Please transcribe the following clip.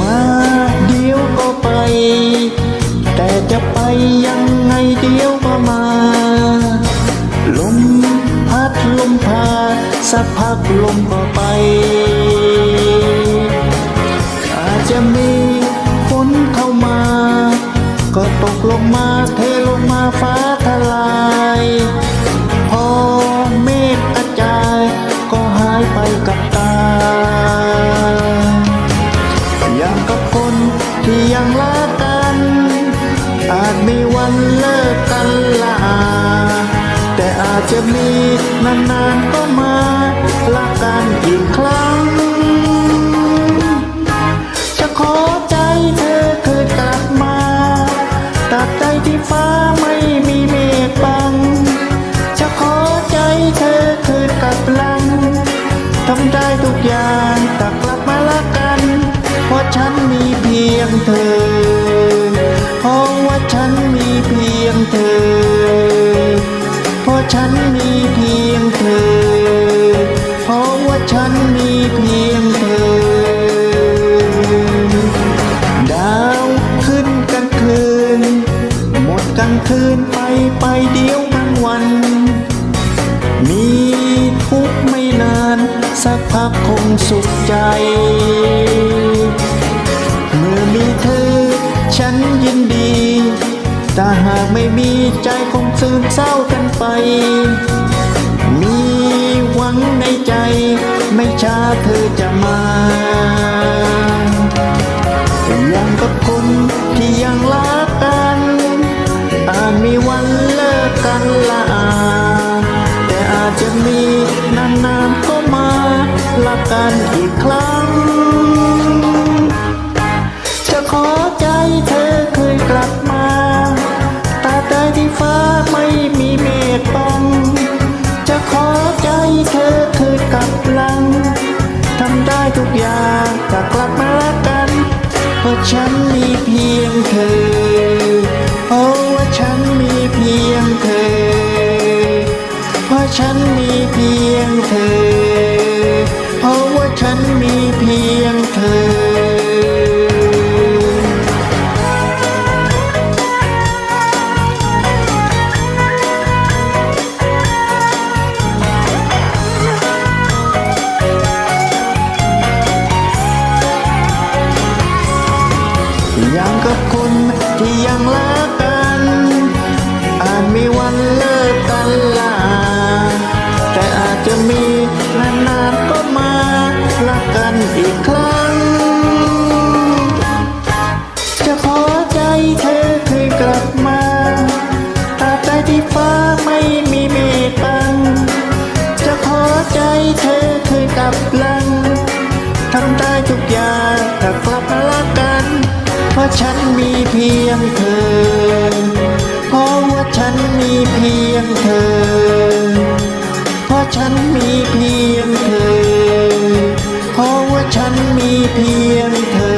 มาเดียวก็ไป แต่จะไปยังไงเดียวก็มา ลมพัดลมพาสักพักลมก็ไป อาจจะมีฝนเข้ามา ก็ตกลงมาเทลงมาฟ้าทลาย กับคนที่ยังรักกัน อาจมีวันเลิกกันลาแต่อาจจะมีนานๆก็มาละกันอีกครั้ง จะขอ เธอเพราะว่าฉันมีเพียงเธอ เพราะฉันมีเพียงเธอเพราะว่าฉันมีเพียงเธอ ดาวขึ้นกลางคืน หมดกลางคืนไปไปเดียวกลางวัน มีทุกไม่นาน สักพักคงสุขใจ ฉันยินดี แต่หากไม่มีใจคงซึมเศร้ากันไป มีหวังในใจ ไม่ช้าเธอจะมายังกับคนที่ยังรักกันอาจมีวันเลิกกันละแต่อาจจะมีนานๆก็มาละกันอีกครั้ง เอีกครั้ง จะขอใจเธอคืนกลับมาตราบใดที่ฟ้าไม่มีเมฆบัง จะขอใจเธอคืนกลับลังทำได้ทุกอย่างถ้ากลับมารักกัน เพราะฉันมีเพียงเธอ เพราะว่าฉันมีเพียงเธอ ว่าฉันมีเพียงเธอ